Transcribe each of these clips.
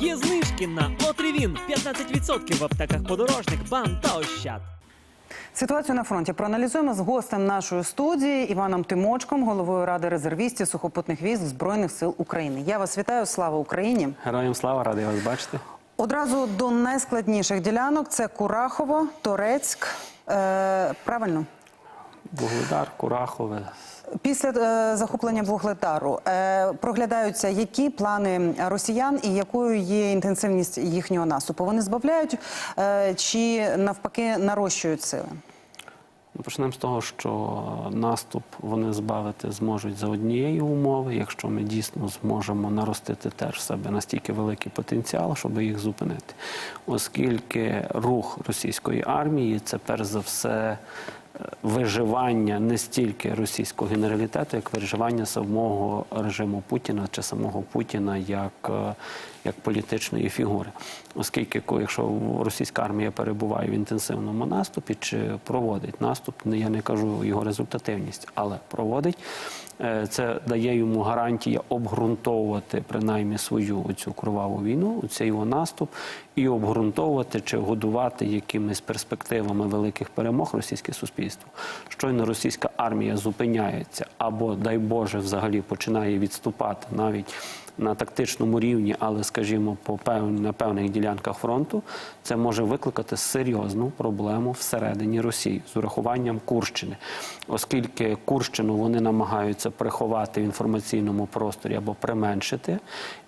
Є знижки на Отривін 15% в аптеках подорожник, бам та ощад. Ситуацію на фронті проаналізуємо з гостем нашої студії Іваном Тимочком, головою ради резервістів сухопутних військ Збройних сил України. Я вас вітаю. Слава Україні! Героям слава, радий вас бачити. Одразу до найскладніших ділянок це Курахово, Торецьк. Е, правильно, Вугледар, Курахове. після е, захоплення Вугледару е, проглядаються які плани росіян і якою є інтенсивність їхнього наступу. Вони збавляють е, чи навпаки нарощують сили? Ну, Почнемо з того, що наступ вони збавити зможуть за однієї умови, якщо ми дійсно зможемо наростити теж в себе настільки великий потенціал, щоб їх зупинити. Оскільки рух російської армії це перш за все виживання не стільки російського генералітету, як виживання самого режиму Путіна чи самого Путіна як, е, як політичної фігури. Оскільки, якщо російська армія перебуває в інтенсивному наступі чи проводить наступ, я не кажу його результативність, але проводить, це дає йому гарантія обґрунтовувати принаймні свою цю кроваву війну, цей його наступ, і обґрунтовувати чи годувати якимись перспективами великих перемог російське суспільство. Щойно російська армія зупиняється або, дай Боже, взагалі починає відступати навіть на тактичному рівні, але, скажімо, по пев... на певних ділянках фронту, це може викликати серйозну проблему всередині Росії з урахуванням Курщини, оскільки Курщину вони намагаються приховати в інформаційному просторі або применшити.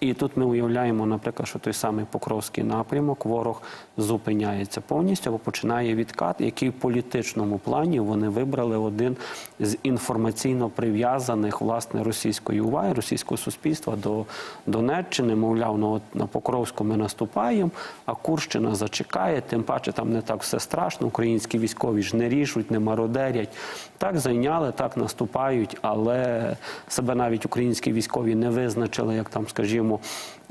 І тут ми уявляємо, наприклад, що той самий Покровський напрямок ворог зупиняється повністю або починає відкат, який в політичному плані вони вибрали один з інформаційно прив'язаних власне російської уваги, російського суспільства до Донеччини. Мовляв, ну от на Покровську ми наступаємо, а Курщина зачекає. Тим паче там не так все страшно. Українські військові ж не рішуть, не мародерять. Так зайняли, так наступають, але себе навіть українські військові не визначили, як там, скажімо,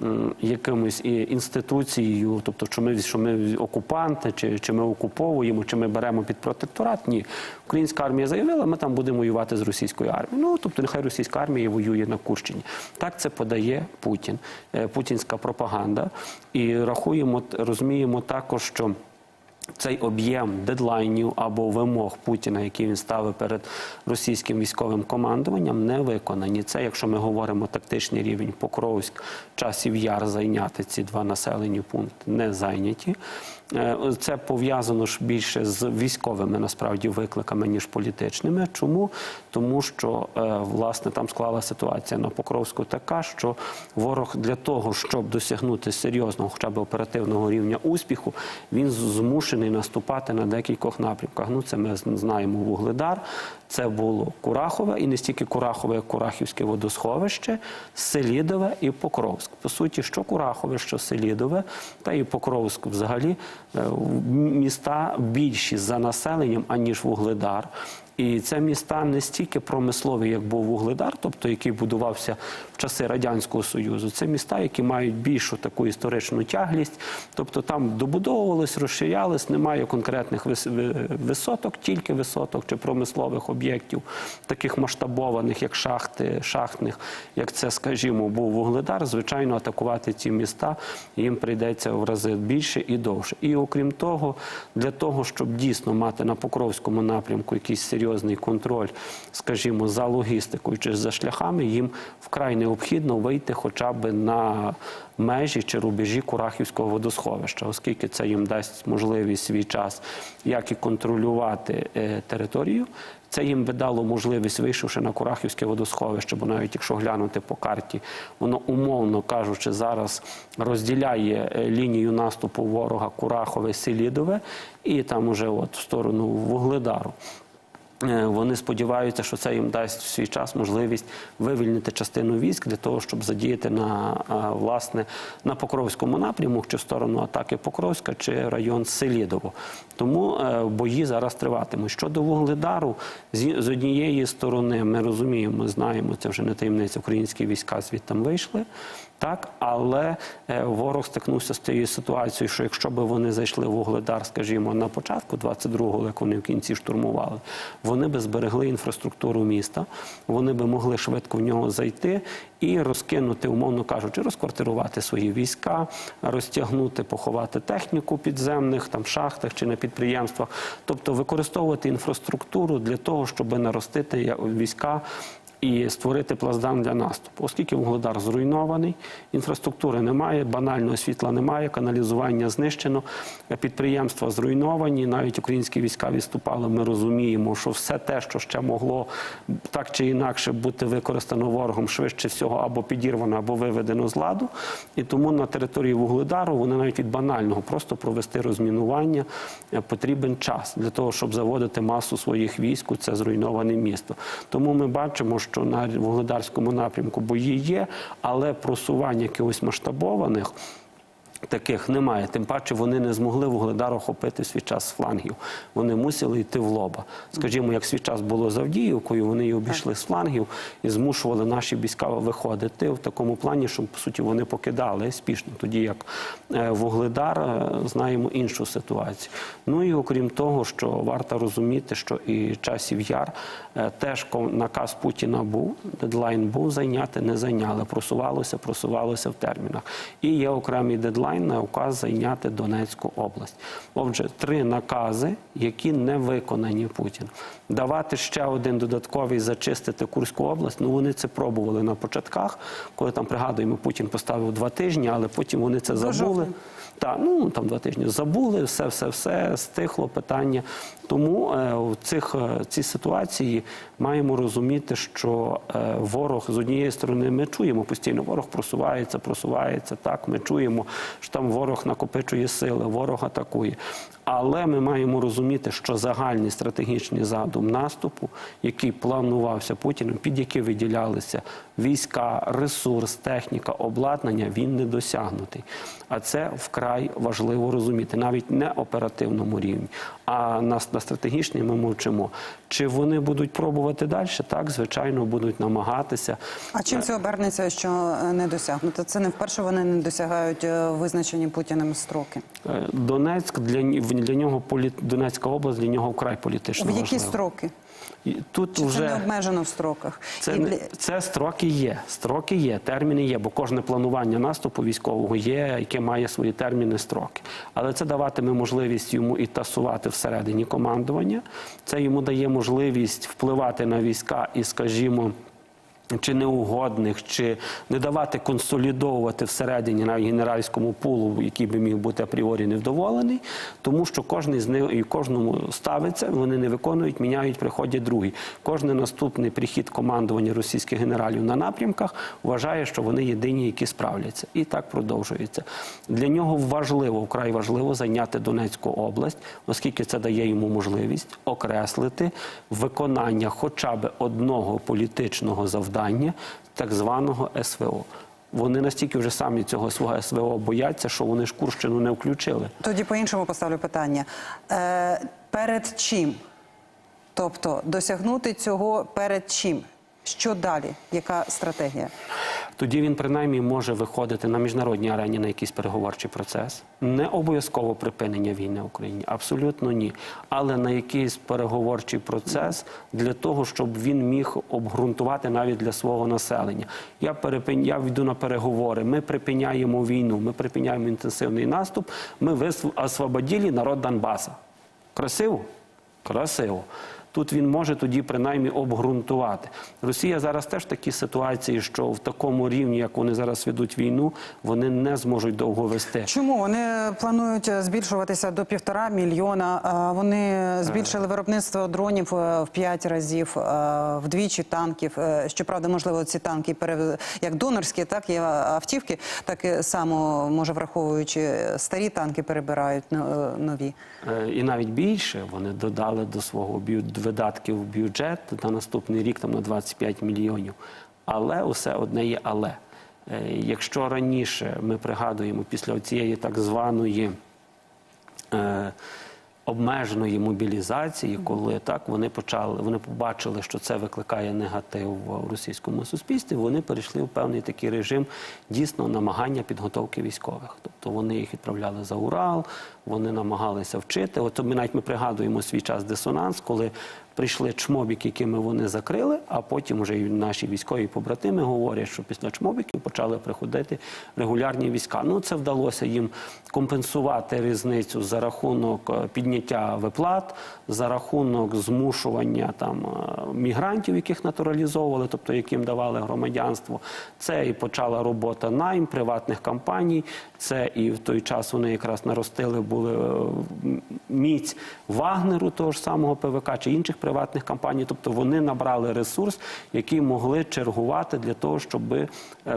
м, якимось інституцією, тобто, що ми що ми окупанти, чи, чи ми окуповуємо, чи ми беремо під протекторат. Ні, українська армія заявила, ми там будемо воювати з російською армією. Ну тобто, нехай російська армія воює на Курщині. Так це подає Путін, е, путінська пропаганда. І рахуємо, розуміємо також, що. Цей об'єм дедлайнів або вимог Путіна, які він ставив перед російським військовим командуванням, не виконані. Це, якщо ми говоримо тактичний рівень Покровськ, часів яр зайняти ці два населені пункти не зайняті. Е, Це пов'язано ж більше з військовими насправді викликами ніж політичними. Чому? Тому що е, власне там склала ситуація на Покровську така, що ворог для того, щоб досягнути серйозного, хоча б оперативного рівня успіху, він з- змушений наступати на декількох напрямках. Ну це ми знаємо Вугледар. Це було Курахове, і не стільки Курахове, як Курахівське водосховище, Селідове і Покровськ. По суті, що Курахове, що Селідове, та і Покровськ взагалі е, міста більші за населенням, аніж Вугледар. І це міста не стільки промислові, як був Вугледар, тобто який будувався в часи Радянського Союзу. Це міста, які мають більшу таку історичну тяглість, тобто там добудовувались, розширялись, немає конкретних вис- висоток, тільки висоток чи промислових об'єктів, таких масштабованих, як шахти, шахтних, як це, скажімо, був Вугледар. Звичайно, атакувати ці міста їм прийдеться в рази більше і довше. І окрім того, для того, щоб дійсно мати на Покровському напрямку якийсь серйозний контроль, скажімо, за логістикою чи за шляхами, їм вкрай необхідно вийти хоча б на межі чи рубежі Курахівського водосховища, оскільки це їм дасть можливість свій час як і контролювати е, територію. Це їм би дало можливість, вийшовши на Курахівське водосховище, бо навіть якщо глянути по карті, воно умовно кажучи, зараз розділяє е, лінію наступу ворога Курахове, Селідове і там уже от в сторону Вугледару. Е, Вони сподіваються, що це їм дасть в свій час можливість вивільнити частину військ для того, щоб задіяти на власне на Покровському напрямку, чи в сторону атаки Покровська, чи район Селідово. Тому е, бої зараз триватимуть. Щодо Вугледару, з, однієї сторони, ми розуміємо, знаємо, це вже не таємниця. Українські війська звідти вийшли. Так, але е, ворог стикнувся з тією ситуацією, що якщо б вони зайшли в Угледар, скажімо, на початку 22-го, як вони в кінці штурмували, вони би зберегли інфраструктуру міста, вони би могли швидко в нього зайти і розкинути, умовно кажучи, розквартирувати свої війська, розтягнути, поховати техніку підземних там шахтах чи на підприємствах, тобто використовувати інфраструктуру для того, щоб наростити війська і створити плацдарм для наступу. Оскільки Вугледар зруйнований, інфраструктури немає, банального світла немає, каналізування знищено, підприємства зруйновані. Навіть українські війська відступали. Ми розуміємо, що все те, що ще могло так чи інакше бути використано ворогом, швидше всього або підірвано, або виведено з ладу. І тому на території Вугледару вони навіть від банального просто провести розмінування е, потрібен час для того, щоб заводити масу своїх військ у це зруйноване місто. Тому ми бачимо, що на Вугледарському напрямку бої є, але просування якихось масштабованих. Таких немає, тим паче вони не змогли Вугледар охопити свій час з флангів. Вони мусили йти в лоба. Скажімо, як свій час було з Авдіївкою, вони її обійшли з флангів і змушували наші війська виходити в такому плані, що по суті вони покидали спішно. Тоді як е, Вугледар е, знаємо іншу ситуацію. Ну і окрім того, що варто розуміти, що і часів яр е, теж наказ Путіна був, дедлайн був зайняти, не зайняли. Просувалося, просувалося в термінах. І є окремий дедлайн на указ зайняти Донецьку область. Отже, три накази, які не виконані Путін. Давати ще один додатковий зачистити Курську область. Ну вони це пробували на початках, коли там пригадуємо, Путін поставив два тижні, але потім вони це забули. Та ну там два тижні забули, все, все, все стихло питання. Тому е, в цих е, цій ситуації маємо розуміти, що е, ворог з однієї сторони ми чуємо постійно, ворог просувається, просувається. Так, ми чуємо, що там ворог накопичує сили, ворог атакує. Але ми маємо розуміти, що загальний стратегічний задум наступу, який планувався Путіним, під який виділялися війська, ресурс, техніка, обладнання, він не досягнутий. А це вкрай важливо розуміти, навіть не оперативному рівні, а на, на стратегічній ми мовчимо. Чи вони будуть пробувати далі? Так, звичайно, будуть намагатися. А чим це обернеться, що не досягнуто? Це не вперше вони не досягають е, визначені Путіним строки. Е, Донецьк для, ні- для нього полі... Донецька область для нього вкрай політично В які важлива. строки? І Тут Чи вже це не обмежено в строках? Це, І не, це строки є. Строки є, терміни є, бо кожне планування наступу військового є, яке має свої терміни, строки. Але це даватиме можливість йому і тасувати всередині командування. Це йому дає можливість впливати на війська і, скажімо. Чи неугодних, чи не давати консолідовувати всередині навіть генеральському пулу, який би міг бути апріорі невдоволений, тому що кожен з них і кожному ставиться, вони не виконують, міняють, приходять другі. Кожний наступний прихід командування російських генералів на напрямках вважає, що вони єдині, які справляться, і так продовжується. Для нього важливо, вкрай важливо зайняти Донецьку область, оскільки це дає йому можливість окреслити виконання хоча б одного політичного завдання, так званого СВО. Вони настільки вже самі цього свого СВО бояться, що вони ж Курщину не включили. Тоді по-іншому поставлю питання. Е, перед чим? Тобто досягнути цього перед чим? Що далі? Яка стратегія? Тоді він принаймні може виходити на міжнародній арені на якийсь переговорчий процес. Не обов'язково припинення війни в Україні, абсолютно ні. Але на якийсь переговорчий процес для того, щоб він міг обґрунтувати навіть для свого населення. Я перепин... я йду на переговори. Ми припиняємо війну, ми припиняємо інтенсивний наступ. Ми висв... освободили народ Донбаса. Красиво? Красиво. Тут він може тоді принаймні обґрунтувати. Росія зараз теж в такій ситуації, що в такому рівні, як вони зараз ведуть війну, вони не зможуть довго вести. Чому вони планують е, збільшуватися до півтора мільйона? Е, Вони збільшили виробництво дронів е, в п'ять разів, вдвічі танків. Щоправда, можливо, ці танки як донорські, так і автівки, так і само може враховуючи старі танки, перебирають е, нові. І навіть більше вони додали до свого бю- видатків в бюджет на наступний рік там на 25 мільйонів. Але усе одне є але. Е, Якщо раніше ми пригадуємо після цієї так званої обмеженої мобілізації, коли так вони почали, вони побачили, що це викликає негатив в російському суспільстві. Вони перейшли в певний такий режим дійсно намагання підготовки військових. Тобто вони їх відправляли за Урал, вони намагалися вчити. От ми навіть ми пригадуємо свій час дисонанс, коли прийшли чмобіки, якими вони закрили, а потім вже і наші військові побратими говорять, що після чмобіків почали приходити регулярні війська. Ну це вдалося їм компенсувати різницю за рахунок е, підняття виплат, за рахунок змушування там е, мігрантів, яких натуралізовували, тобто яким давали громадянство. Це і почала робота найм приватних компаній. Це і в той час вони якраз наростили були е, міць Вагнеру, того ж самого ПВК чи інших приватних компаній. Тобто вони набрали ресурс, який могли чергувати для того, щоб е,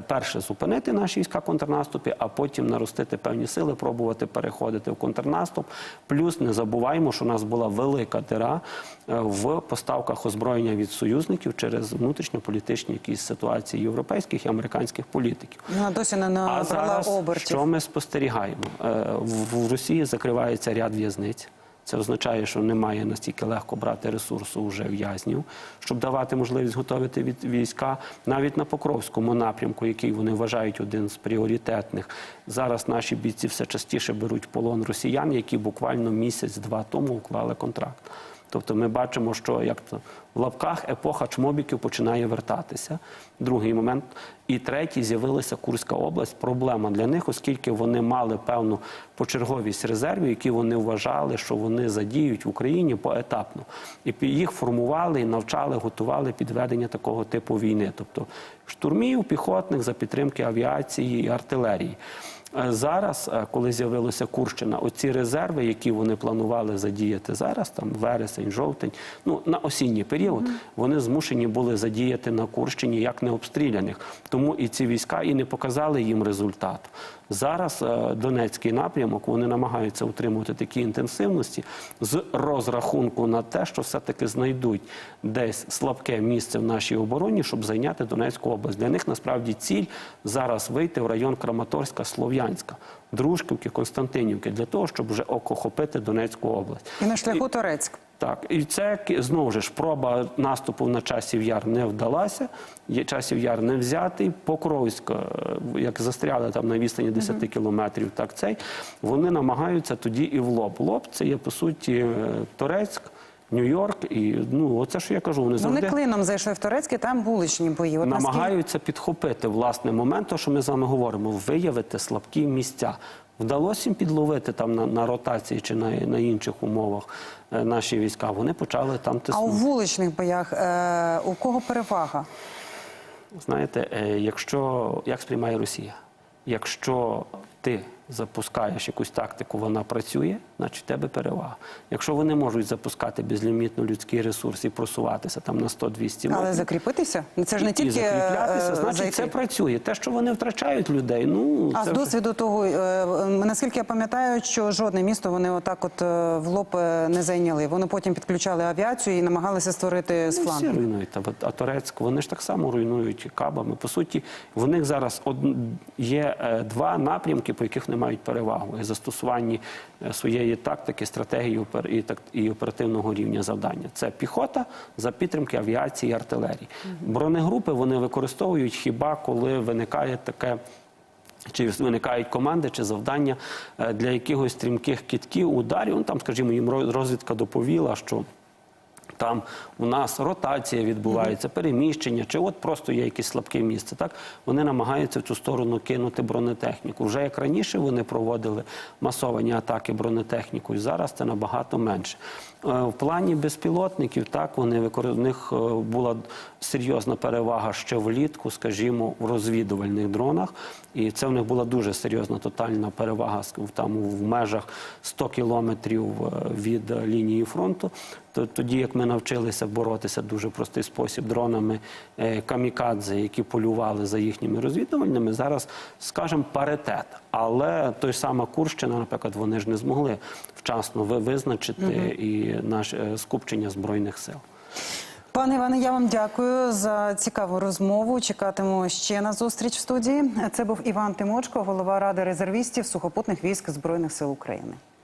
перше зупинити наші війська контрнаступі, а потім наростити певні сили, пробувати переходити в контрнаступ. Плюс не забуваємо, що у нас була велика дира е, в поставках озброєння від союзників через внутрішньополітичні якісь ситуації європейських і американських політиків. Вона досі не А набрала зараз обертів. що ми спостерігаємо? Е, в Росії закривається ряд в'язниць. Це означає, що немає настільки легко брати ресурсу вже в'язнів, щоб давати можливість готувати від війська навіть на Покровському напрямку, який вони вважають один з пріоритетних. Зараз наші бійці все частіше беруть полон росіян, які буквально місяць-два тому уклали контракт. Тобто ми бачимо, що як то в лапках епоха чмобіків починає вертатися. Другий момент. І третій з'явилася Курська область. Проблема для них, оскільки вони мали певну почерговість резервів, які вони вважали, що вони задіють в Україні поетапно. І їх формували навчали, готували під ведення такого типу війни, тобто штурмів, піхотних за підтримки авіації і артилерії. Е, Зараз, е, коли з'явилася Курщина, оці резерви, які вони планували задіяти зараз, там вересень, жовтень, ну на осінній період, вони змушені були задіяти на Курщині як необстріляних. Тому і ці війська і не показали їм результату. Зараз е, Донецький напрямок вони намагаються утримувати такі інтенсивності з розрахунку на те, що все-таки знайдуть десь слабке місце в нашій обороні, щоб зайняти Донецьку область. Для них насправді ціль зараз вийти в район Краматорська, Слов'янська, Дружківки, Константинівки для того, щоб вже охопити Донецьку область. І на шляху Торецьк. Так, і це знову ж проба наступу на часів яр не вдалася. Часів яр не взятий. Покровськ, е, як застряли там на відстані 10 кілометрів, так цей вони намагаються тоді і в лоб. Лоб це є по суті е, Торецьк, Нью-Йорк. І ну оце що я кажу. Вони Вони клином зайшли в Торецьк, там вуличні бої. От наскільки- намагаються підхопити власне момент, то що ми з вами говоримо, виявити слабкі місця. Вдалося їм підловити там на, на ротації чи на, на інших умовах е, наші війська. Вони почали там А у вуличних боях е, у кого перевага? Знаєте, е, якщо як сприймає Росія, якщо ти запускаєш якусь тактику, вона працює, значить в тебе перевага. Якщо вони можуть запускати безлімітно людський ресурс і просуватися там на 100-200 метрів, Але закріпитися? Це ж не і тільки закріплятися, е, значить зайти. це працює. Те, що вони втрачають людей, ну А це з вже- досвіду того, е, наскільки я пам'ятаю, що жодне місто вони отак от е, в лоб не зайняли. Вони потім підключали авіацію і намагалися створити з Ну, Всі флангу. руйнують. А, Турецьк, вони ж так само руйнують кабами. По суті, в них зараз од... є два напрямки, по яких вони мають перевагу і застосуванні е, своєї тактики, стратегії і оперативного рівня завдання. Це піхота за підтримки авіації і артилерії. Бронегрупи вони використовують хіба коли виникає таке. Чи виникають команди чи завдання е, для якихось стрімких кітків, ударів. Ну там, скажімо, їм розвідка доповіла, що там у нас ротація відбувається, переміщення, чи от просто є якесь слабке місце. Так вони намагаються в цю сторону кинути бронетехніку. Вже як раніше вони проводили масовані атаки бронетехнікою, зараз це набагато менше. Е, В плані безпілотників так вони в них е, була серйозна перевага ще влітку, скажімо, в розвідувальних дронах. І це в них була дуже серйозна тотальна перевага там в межах 100 кілометрів е, від лінії фронту. То тоді, як ми навчилися боротися дуже простий спосіб дронами камікадзе, які полювали за їхніми розвідувальними, зараз скажімо, паритет. Але той сама Курщина, наприклад, вони ж не змогли вчасно ви- визначити і наше е, скупчення збройних сил. Пане Іване, я вам дякую за цікаву розмову. Чекатиму ще на зустріч в студії. Це був Іван Тимочко, голова ради резервістів сухопутних військ Збройних сил України.